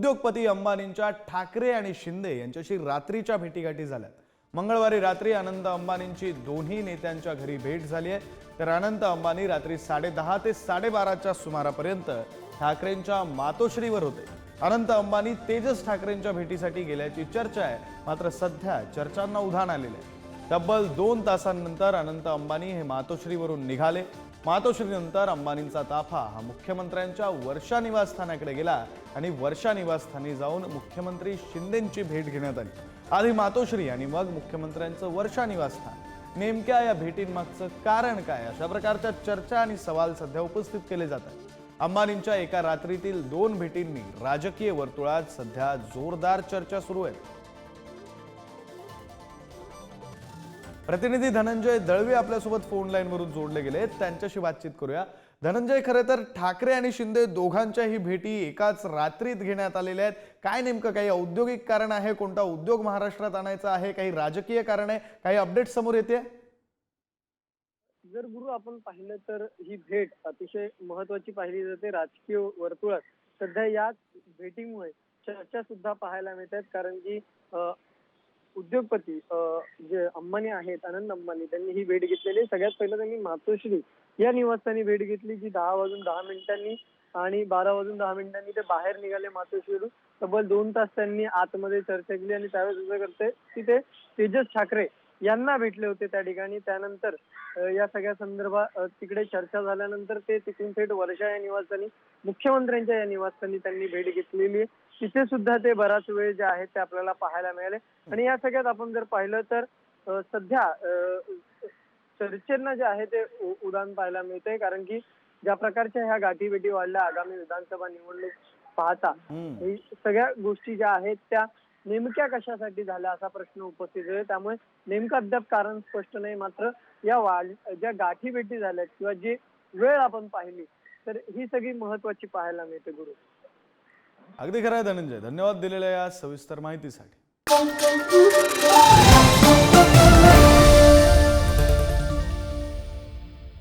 उद्योगपती अंबानींच्या ठाकरे आणि शिंदे यांच्याशी रात्रीच्या भेटीगाठी झाल्यात. मंगळवारी रात्री अनंत अंबानींची दोन्ही नेत्यांच्या घरी भेट झाली आहे. तर अनंत अंबानी रात्री साडेदहा ते साडेबाराच्या सुमारापर्यंत ठाकरेंच्या मातोश्रीवर होते. अनंत अंबानी तेजस ठाकरेंच्या भेटीसाठी गेल्याची चर्चा आहे. मात्र सध्या चर्चांना उधाण आलेलं आहे. तब्बल दोन तासांनंतर अनंत अंबानी हे मातोश्रीवरून निघाले. मातोश्रीनंतर अंबानींचा ताफा. हा मुख्यमंत्र्यांच्या वर्षा निवासस्थानाकडे गेला आणि वर्षा निवासस्थानी जाऊन मुख्यमंत्री शिंदेंची भेट घेण्यात आली. आधी मातोश्री आणि मग मुख्यमंत्र्यांचं वर्षा निवासस्थान. नेमक्या या भेटींमागचं कारण काय? अशा प्रकारच्या चर्चा आणि सवाल सध्या उपस्थित केले जातात. अंबानींच्या एका रात्रीतील दोन भेटींनी राजकीय वर्तुळात सध्या जोरदार चर्चा सुरू आहे प्रतिनिधी धनंजय दळवे आपल्यासोबत फोन लाईनवरून जोडले गेले. त्यांच्याशी बातचीत करूया. धनंजय खरे तर ठाकरे आणि शिंदे दोघांच्याही भेटी एकाच रात्रीत घेण्यात आलेल्या आहेत. काय नेमकं काही औद्योगिक कारण आहे? कोणता उद्योग महाराष्ट्रात आणायचा आहे? काही राजकीय कारण आहे? काही अपडेट समोर येते जर गुरु आपण पाहिलं तर ही भेट अतिशय महत्वाची पाहिली जाते. राजकीय वर्तुळात सध्या याच भेटीमुळे चर्चा सुद्धा पाहायला मिळतात कारण की उद्योगपती जे अंबानी आहेत आनंद अंबानी त्यांनी ही भेट घेतलेली. सगळ्यात पहिलं त्यांनी मातोश्री या निवासस्थानी भेट घेतली जी दहा वाजून दहा मिनिटांनी आणि बारा वाजून दहा मिनिटांनी ते बाहेर निघाले मातोश्रीवरून. तब्बल दोन तास त्यांनी आतमध्ये चर्चा केली आणि त्यावेळेस करते की ते तेजस ठाकरे यांना भेटले होते त्या ठिकाणी. त्यानंतर या सगळ्या संदर्भात तिकडे चर्चा झाल्यानंतर ते तिथून थेट वर्षा या निवासस्थानी मुख्यमंत्र्यांच्या या निवासस्थानी त्यांनी भेट घेतलेली आहे. तिथे सुद्धा ते बराच वेळ जे आहे ते आपल्याला पाहायला मिळाले. आणि या सगळ्यात आपण जर पाहिलं तर सध्या चर्चेंना जे आहे ते उदाहरण पाहायला मिळतंय. कारण की ज्या प्रकारच्या ह्या गाठी भेटी वाढल्या आगामी विधानसभा निवडणूक पाहता सगळ्या गोष्टी ज्या आहेत त्या नेमक्या कशासाठी झाल्या असा प्रश्न उपस्थित आहे त्यामुळे नेमकं अद्याप कारण स्पष्ट नाही. मात्र या वाढ ज्या गाठी झाल्या किंवा जी वेळ आपण पाहिली तर ही सगळी महत्वाची पाहायला मिळते गुरु. अगदी खरं आहे धनंजय. धन्यवाद दिलेल्या या सविस्तर माहितीसाठी.